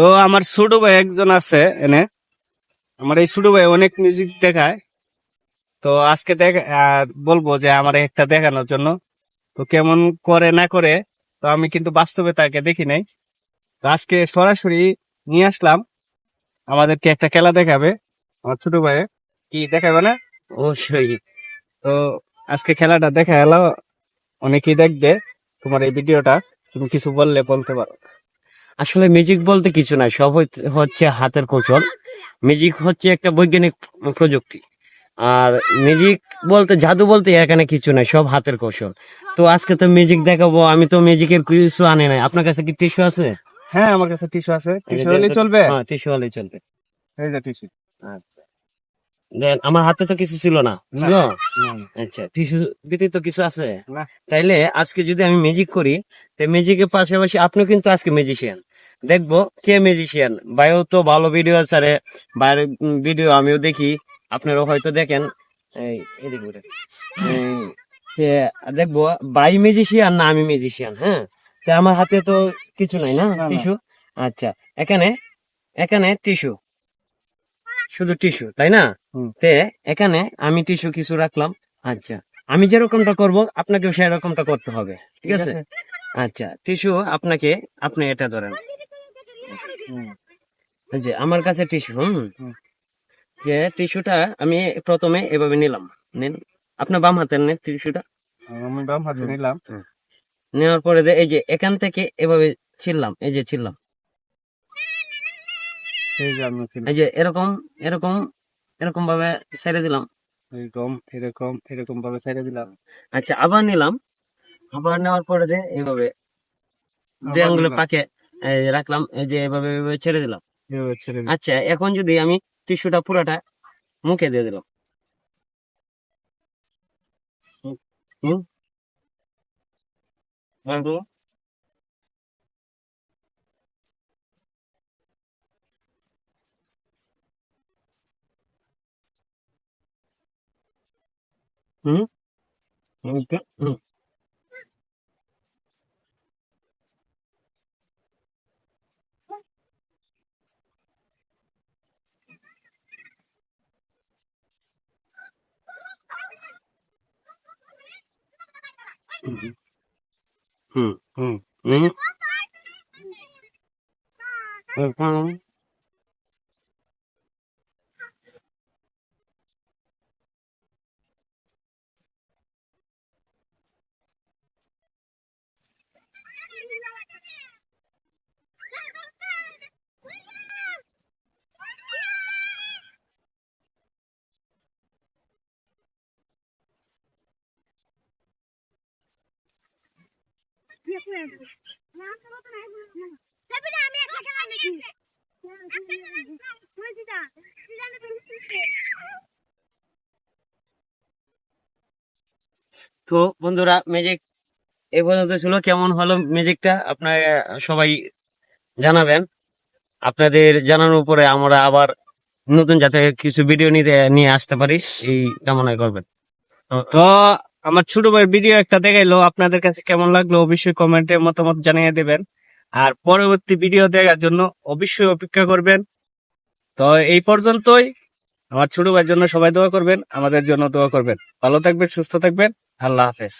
তো আমার ছোট ভাই একজন আছে এনে। আমার এই ছোট ভাই অনেক মিউজিক দেখায়। তো আজকে দেখ বলব যে আমার একটা দেখানোর জন্য। তো কেমন করে না করে, তো আমি কিন্তু বাস্তবে তাকে দেখি নাই। তো আজকে সরাসরি নিয়ে আসলাম। আমাদেরকে একটা খেলা দেখাবে আমার ছোট ভাই। কি দেখাবে না? অবশ্যই। তো আজকে খেলাটা দেখা এলো অনেকেই দেখবে তোমার এই ভিডিওটা। তুমি কিছু বললে বলতে পারো। আসলে মিউজিক বলতে কিছু নাই সব হচ্ছে হাতের কৌশল। মিউজিক হচ্ছে একটা বৈজ্ঞানিক প্রযুক্তি। আর মিউজিক বলতে জাদু বলতে এখানে কিছু নাই সব হাতের কৌশল। তো আজকে তো মিউজিক দেখাবো আমি তো মিউজিকের কিছু আনি নাই। আপনার কাছে কি টিস্যু আছে? হ্যাঁ আমার কাছে টিস্যু আছে। টিস্যু হলেই চলবে? হ্যাঁ টিস্যু হলেই চলবে। এই যে টিস্যু আচ্ছা। দেন আমার হাতে তো কিছু ছিল না ছিল? আচ্ছা টিস্যু ব্যতীত কিছু আছে? না। তাইলে আজকে যদি আমি মিউজিক করি তো মিউজিকের পাশাপাশি আপনিও কিন্তু আজকে মিউজিশিয়ান দেখব কে মিউজিশিয়ান ভাইও তো ভালো ভিডিও আছে বাইরের ভিডিও আমিও দেখি। আপনারাও হয়তো দেখেন। এই দেখব বাই মিউজিশিয়ান না আমি মিউজিশিয়ান হ্যাঁ? তো আমার হাতে তো কিছু নাই না। টিস্যু আচ্ছা এখানে এখানে টিস্যু শুধু টিস্যু তাই না? তে এখানে আমি টিস্যু কিছু রাখলাম। আচ্ছা আমি যেরকমটা করব আপনাকেও সেরকমটা করতে হবে। ঠিক আছে? আচ্ছা টিস্যু আপনাকে আপনি এটা ধরেন। যে আমার কাছে টিস্যু হুম। যে টিস্যুটা আমি প্রথমে এভাবে নিলাম। নেন আপনার বাম হাতের নেন টিস্যুটা। আমি বাম হাতে নিলাম। নেওয়ার পরে এই যে এখান থেকে এভাবে ছিললাম এই যে ছিললাম। এই যে এরকম এরকম এরকম ভাবে ছেড়ে দিলাম। এরকম এরকম এরকম ভাবে ছেড়ে দিলাম। আচ্ছা আবার নিলাম। আবার নেওয়ার পরে এইভাবে যে আঙ্গুলে পাকে রাখলাম এই যে এভাবে এভাবে ছেড়ে দিলাম। ছেড়ে আচ্ছা এখন যদি আমি টিস্যুটা পুরাটা মুখে দিয়ে দিলাম। হুম হুম। মুখে, হুম। হুম তো বন্ধুরা ম্যাজিক এই পর্যন্ত ছিল। কেমন হলো ম্যাজিকটা আপনারা সবাই জানাবেন। আপনাদের জানানোর পরে আমরা আবার নতুন যাতে কিছু ভিডিও নিতে নিয়ে আসতে পারি এই কামনা করবেন। তো আমার ছোট ভাই ভিডিও একটা দেখাইলো, আপনাদের কাছে কেমন লাগল অবশ্যই কমেন্টে মতামত জানিয়ে দেবেন। আর পরবর্তী ভিডিও দেখার জন্য অবশ্যই অপেক্ষা করবেন। তো এই পর্যন্তই। আমার ছোট ভাইয়ের জন্য সবাই দোয়া করবেন, আমাদের জন্য দোয়া করবেন। ভালো থাকবেন, সুস্থ থাকবেন। আল্লাহ হাফেজ।